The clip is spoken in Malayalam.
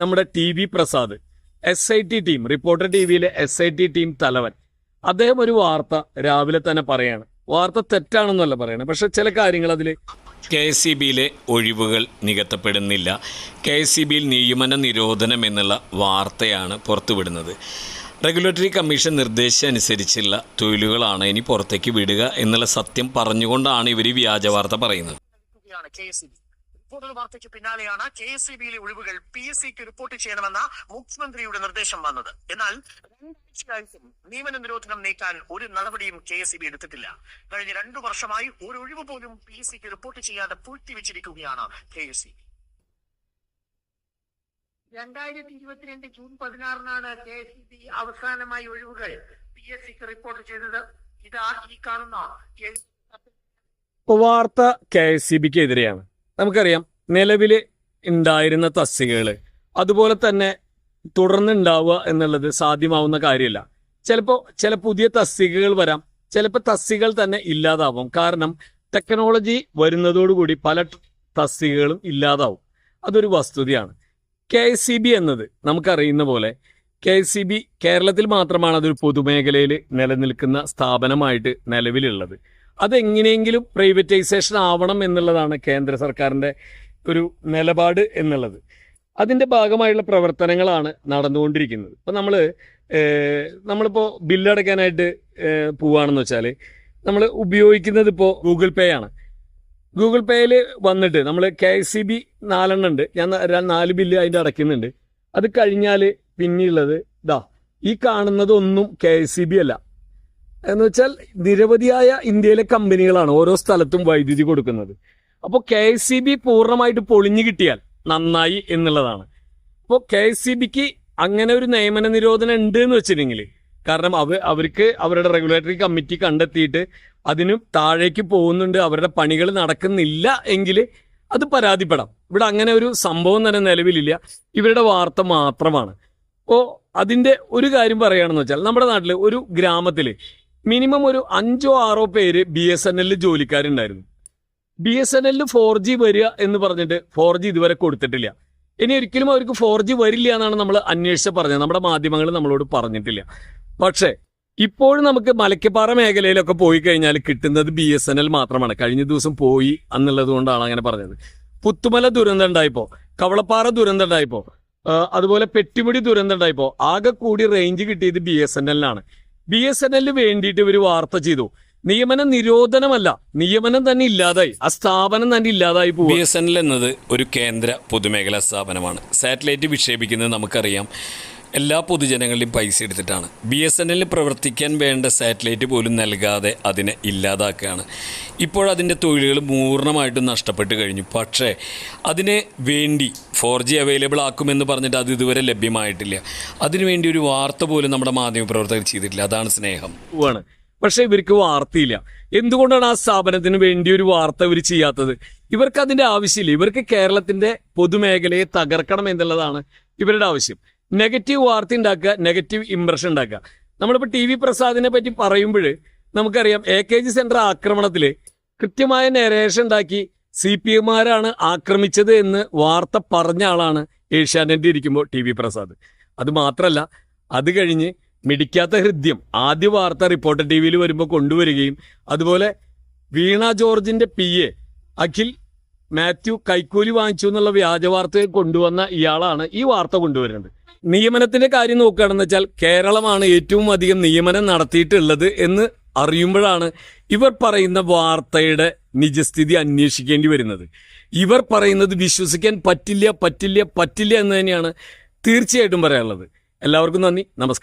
നമ്മുടെ T V Prasad S I T team reporter T വിയിലെ എസ് ഐ ടി ടീം തലവൻ. അദ്ദേഹം ഒരു വാർത്ത രാവിലെ തന്നെ പറയാണ്. വാർത്ത തെറ്റാണെന്നല്ല പറയണത് പക്ഷെ ചില കാര്യങ്ങൾ അതിൽ കെ എസ് സി ബിയിലെ ഒഴിവുകൾ നികത്തപ്പെടുന്നില്ല. കെ എസ് സി ബിയിൽ നിയമന നിരോധനം എന്നുള്ള വാർത്തയാണ് പുറത്തുവിടുന്നത്. റെഗുലേറ്ററി കമ്മീഷൻ നിർദ്ദേശം അനുസരിച്ചുള്ള തൊഴിലുകളാണ് ഇനി പുറത്തേക്ക് വിടുക എന്നുള്ള സത്യം പറഞ്ഞുകൊണ്ടാണ് ഇവർ ഈ വ്യാജ വാർത്ത പറയുന്നത്. യാണ് കെ എസ് റിപ്പോർട്ടർ വാർത്തയ്ക്ക് പിന്നാലെയാണ് കെ എസ് ഇ ബിയിലെ ഒഴിവുകൾ പി എസ് സിക്ക് റിപ്പോർട്ട് ചെയ്യണമെന്ന മുഖ്യമന്ത്രിയുടെ നിർദ്ദേശം വന്നത്. എന്നാൽ രണ്ടാഴ്ചയായിട്ടും നിയമന നിരോധനം നീക്കാൻ ഒരു നടപടിയും കെ എസ് ഇ ബി എടുത്തിട്ടില്ല. കഴിഞ്ഞ രണ്ടു വർഷമായി ഒരു ഒഴിവ് പോലും പി എസ് സിക്ക് റിപ്പോർട്ട് ചെയ്യാതെ പൂഴ്ത്തിവെച്ചിരിക്കുകയാണ് കെ എസ് സി രണ്ടായിരത്തി ഇരുപത്തിരണ്ട് ജൂൺ പതിനാറിനാണ് കെ എസ് ഇ ബി അവസാനമായി ഒഴിവുകൾ പി എസ് സിക്ക് റിപ്പോർട്ട് ചെയ്തത്. ഇതാ ഈ കാണുന്ന വാർത്ത കെ എസ് സി ബിക്ക് എതിരെയാണ് നമുക്കറിയാം നിലവിൽ ഉണ്ടായിരുന്ന തസ്തികകൾ അതുപോലെ തന്നെ തുടർന്നുണ്ടാവുക എന്നുള്ളത് സാധ്യമാവുന്ന കാര്യമല്ല. ചിലപ്പോൾ ചില പുതിയ തസ്തികകൾ വരാം. ചിലപ്പോൾ തസ്തികകൾ തന്നെ ഇല്ലാതാവും. കാരണം ടെക്നോളജി വരുന്നതോടുകൂടി പല തസ്തികകളും ഇല്ലാതാവും. അതൊരു വസ്തുതയാണ്. കെ എസ് സി ബി എന്നത് നമുക്കറിയുന്ന പോലെ കെ എസ് സി ബി കേരളത്തിൽ മാത്രമാണ് അതൊരു പൊതുമേഖലയിൽ നിലനിൽക്കുന്ന സ്ഥാപനമായിട്ട് നിലവിലുള്ളത്. അതെങ്ങനെയെങ്കിലും പ്രൈവറ്റൈസേഷൻ ആവണം എന്നുള്ളതാണ് കേന്ദ്ര സർക്കാരിന്റെ ഒരു നിലപാട് എന്നുള്ളത്. അതിന്റെ ഭാഗമായുള്ള പ്രവർത്തനങ്ങളാണ് നടന്നുകൊണ്ടിരിക്കുന്നത്. ഇപ്പം നമ്മൾ നമ്മളിപ്പോൾ ബില്ലടയ്ക്കാനായിട്ട് പോവുകയാണെന്ന് വെച്ചാൽ നമ്മൾ ഉപയോഗിക്കുന്നത് ഇപ്പോൾ ഗൂഗിൾ പേ ആണ്. ഗൂഗിൾ പേയിൽ വന്നിട്ട് നമ്മൾ കെ എസ് സി ബി നാലെണ്ണം ഉണ്ട്. ഞാൻ നാല് ബില്ല് അതിന്റെ അടയ്ക്കുന്നുണ്ട്. അത് കഴിഞ്ഞാൽ പിന്നെയുള്ളത് ഇതാ ഈ കാണുന്നതൊന്നും കെ എസ് സി ബി അല്ല. എന്ന് വെച്ചാൽ നിരവധിയായ ഇന്ത്യയിലെ കമ്പനികളാണ് ഓരോ സ്ഥലത്തും വൈദ്യുതി കൊടുക്കുന്നത്. അപ്പോൾ കെ എസ് സി ബി പൂർണമായിട്ട് പൊളിഞ്ഞു കിട്ടിയാൽ നന്നായി എന്നുള്ളതാണ്. അപ്പോൾ കെ എസ് സി ബിക്ക് അങ്ങനെ ഒരു നിയമന നിരോധനം ഉണ്ട് എന്ന് വെച്ചിട്ടുണ്ടെങ്കിൽ കാരണം അവ അവർക്ക് അവരുടെ റെഗുലേറ്ററി കമ്മിറ്റി കണ്ടെത്തിയിട്ട് അതിന് താഴേക്ക് പോകുന്നുണ്ട് അവരുടെ പണികൾ നടക്കുന്നില്ല എങ്കിൽ അത് പരാതിപ്പെടാം. ഇവിടെ അങ്ങനെ ഒരു സംഭവം തന്നെ നിലവിലില്ല. ഇവരുടെ വാർത്ത മാത്രമാണ്. അപ്പോൾ അതിന്റെ ഒരു കാര്യം പറയുകയാണെന്ന് വെച്ചാൽ നമ്മുടെ നാട്ടിൽ ഒരു ഗ്രാമത്തിൽ മിനിമം ഒരു അഞ്ചോ ആറോ പേര് ബി എസ് എൻ എല്ലിൽ ജോലിക്കാരുണ്ടായിരുന്നു. ബി എസ് എൻ എല്ലിൽ ഫോർ ജി വരിക എന്ന് പറഞ്ഞിട്ട് ഫോർ ജി ഇതുവരെ കൊടുത്തിട്ടില്ല. ഇനി ഒരിക്കലും അവർക്ക് ഫോർ ജി വരില്ല എന്നാണ് നമ്മൾ അന്വേഷിച്ച് പറഞ്ഞത്. നമ്മുടെ മാധ്യമങ്ങൾ നമ്മളോട് പറഞ്ഞിട്ടില്ല. പക്ഷേ ഇപ്പോഴും നമുക്ക് മലക്കപ്പാറ മേഖലയിലൊക്കെ പോയി കഴിഞ്ഞാൽ കിട്ടുന്നത് ബി എസ് എൻ എൽ മാത്രമാണ്. കഴിഞ്ഞ ദിവസം പോയി എന്നുള്ളത് കൊണ്ടാണ് അങ്ങനെ പറഞ്ഞത്. പുത്തുമല ദുരന്തം ഉണ്ടായിപ്പോ കവളപ്പാറ ദുരന്തം ഉണ്ടായിപ്പോ അതുപോലെ പെട്ടിമുടി ദുരന്തം ഉണ്ടായിപ്പോ ആകെ കൂടി റേഞ്ച് കിട്ടിയത് ബി എസ് എൻ എല്ലിനാണ് ബി എസ് എൻ എല്ലിന് വേണ്ടിയിട്ട് ഇവർ വാർത്ത ചെയ്തു. നിയമന നിരോധനമല്ല. നിയമനം തന്നെ ഇല്ലാതായി. ആ സ്ഥാപനം തന്നെ ഇല്ലാതായി പോകും ബി എസ് എൻ എൽ എന്നത് ഒരു കേന്ദ്ര പൊതുമേഖലാ സ്ഥാപനമാണ്. സാറ്റലൈറ്റ് വിക്ഷേപിക്കുന്നത് നമുക്കറിയാം. എല്ലാ പൊതുജനങ്ങളുടെയും പൈസ എടുത്തിട്ടാണ്. ബി എസ് എൻ എല്ലിൽ പ്രവർത്തിക്കാൻ വേണ്ട സാറ്റലൈറ്റ് പോലും നൽകാതെ അതിനെ ഇല്ലാതാക്കുകയാണ്. ഇപ്പോഴതിന്റെ തൊഴിലുകൾ പൂർണമായിട്ടും നഷ്ടപ്പെട്ട് കഴിഞ്ഞു. പക്ഷേ അതിന് വേണ്ടി ഫോർ ജി അവൈലബിൾ ആക്കുമെന്ന് പറഞ്ഞിട്ട് അത് ഇതുവരെ ലഭ്യമായിട്ടില്ല. അതിനുവേണ്ടി ഒരു വാർത്ത പോലും നമ്മുടെ മാധ്യമപ്രവർത്തകർ ചെയ്തിട്ടില്ല. അതാണ് സ്നേഹം. പക്ഷേ ഇവർക്ക് വാർത്തയില്ല. എന്തുകൊണ്ടാണ് ആ സ്ഥാപനത്തിന് വേണ്ടി ഒരു വാർത്ത ഇവർ ചെയ്യാത്തത്? ഇവർക്ക് അതിന്റെ ആവശ്യമില്ല. ഇവർക്ക് കേരളത്തിന്റെ പൊതുമേഖലയെ തകർക്കണം എന്നുള്ളതാണ് ഇവരുടെ ആവശ്യം. നെഗറ്റീവ് വാർത്ത ഉണ്ടാക്കുക നെഗറ്റീവ് ഇംപ്രഷൻ ഉണ്ടാക്കുക. നമ്മളിപ്പോൾ ടി വി പ്രസാദിനെ പറ്റി പറയുമ്പോൾ നമുക്കറിയാം എ കെ ജി സെന്റർ ആക്രമണത്തിൽ കൃത്യമായ നരേഷൻ ഉണ്ടാക്കി സി പി എമാരാണ് ആക്രമിച്ചത് എന്ന് വാർത്ത പറഞ്ഞ ആളാണ് ഏഷ്യാനെറ്റ് ഇരിക്കുമ്പോൾ ടി വി പ്രസാദ്. അത് മാത്രമല്ല അത് കഴിഞ്ഞ് മിടിക്കാത്ത ഹൃദ്യം ആദ്യ വാർത്ത റിപ്പോർട്ടർ ടി വിയിൽ വരുമ്പോൾ കൊണ്ടുവരികയും അതുപോലെ വീണ ജോർജിന്റെ പി എ അഖിൽ മാത്യു കൈക്കൂലി വാങ്ങിച്ചു എന്നുള്ള വ്യാജ വാർത്തയെ കൊണ്ടുവന്ന ഇയാളാണ് ഈ വാർത്ത കൊണ്ടുവരുന്നത്. നിയമനത്തിന്റെ കാര്യം നോക്കുകയാണെന്ന് വെച്ചാൽ കേരളമാണ് ഏറ്റവും അധികം നിയമനം നടത്തിയിട്ടുള്ളത് എന്ന് അറിയുമ്പോഴാണ് ഇവർ പറയുന്ന വാർത്തയുടെ നിജസ്ഥിതി അന്വേഷിക്കേണ്ടി വരുന്നത്. ഇവർ പറയുന്നത് വിശ്വസിക്കാൻ പറ്റില്ല പറ്റില്ല പറ്റില്ല എന്ന് തന്നെയാണ് തീർച്ചയായിട്ടും പറയാനുള്ളത്. എല്ലാവർക്കും നന്ദി. നമസ്കാരം.